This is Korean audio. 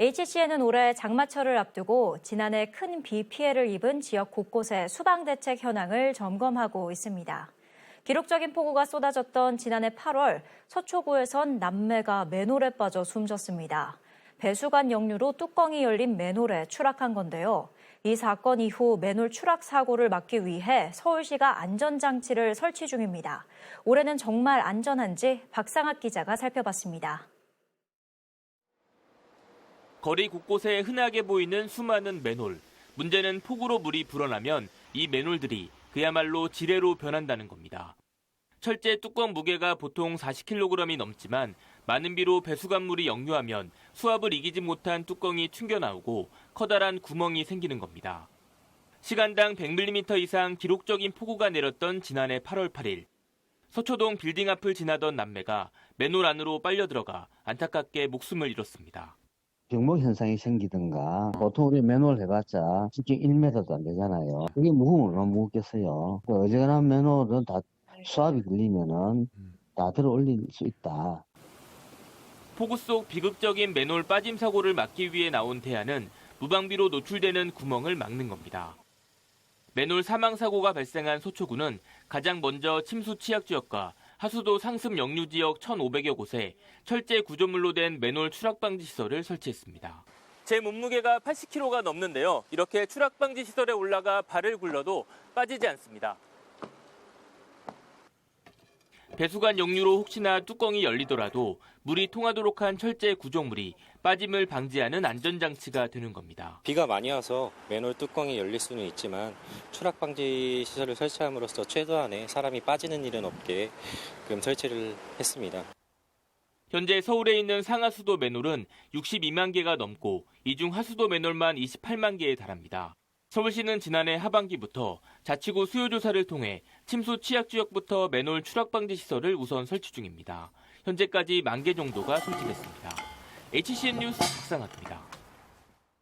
HCN은 올해 장마철을 앞두고 지난해 큰 비 피해를 입은 지역 곳곳의 수방 대책 현황을 점검하고 있습니다. 기록적인 폭우가 쏟아졌던 지난해 8월 서초구에선 남매가 맨홀에 빠져 숨졌습니다. 배수관 역류로 뚜껑이 열린 맨홀에 추락한 건데요. 이 사건 이후 맨홀 추락 사고를 막기 위해 서울시가 안전장치를 설치 중입니다. 올해는 정말 안전한지 박상학 기자가 살펴봤습니다. 거리 곳곳에 흔하게 보이는 수많은 맨홀. 문제는 폭우로 물이 불어나면 이 맨홀들이 그야말로 지뢰로 변한다는 겁니다. 철제 뚜껑 무게가 보통 40kg이 넘지만 많은 비로 배수관물이 역류하면 수압을 이기지 못한 뚜껑이 튕겨나오고 커다란 구멍이 생기는 겁니다. 시간당 100mm 이상 기록적인 폭우가 내렸던 지난해 8월 8일. 서초동 빌딩 앞을 지나던 남매가 맨홀 안으로 빨려 들어가 안타깝게 목숨을 잃었습니다. 병목 현상이 생기든가 보통 우리 맨홀 해봤자 직径 1m도 안 되잖아요. 그게 무거우면 얼마나 무겁겠어요. 그 어지간한 맨홀은 다 수압이 걸리면은 다 들어 올릴 수 있다. 폭우 속 비극적인 맨홀 빠짐 사고를 막기 위해 나온 대안은 무방비로 노출되는 구멍을 막는 겁니다. 맨홀 사망 사고가 발생한 소초구는 가장 먼저 침수 취약 지역과 하수도 상습 역류 지역 1,500여 곳에 철제 구조물로 된 맨홀 추락 방지 시설을 설치했습니다. 제 몸무게가 80kg가 넘는데요. 이렇게 추락 방지 시설에 올라가 발을 굴러도 빠지지 않습니다. 배수관 역류로 혹시나 뚜껑이 열리더라도 물이 통하도록 한 철제 구조물이 빠짐을 방지하는 안전장치가 되는 겁니다. 비가 많이 와서 맨홀 뚜껑이 열릴 수는 있지만 추락 방지 시설을 설치함으로써 최소한의 사람이 빠지는 일은 없게 금 설치를 했습니다. 현재 서울에 있는 상하수도 맨홀은 62만 개가 넘고 이 중 하수도 맨홀만 28만 개에 달합니다. 서울시는 지난해 하반기부터 자치구 수요조사를 통해 침수 취약 지역부터 맨홀 추락 방지 시설을 우선 설치 중입니다. 현재까지 만 개 정도가 설치됐습니다. HCN 뉴스 박상학입니다.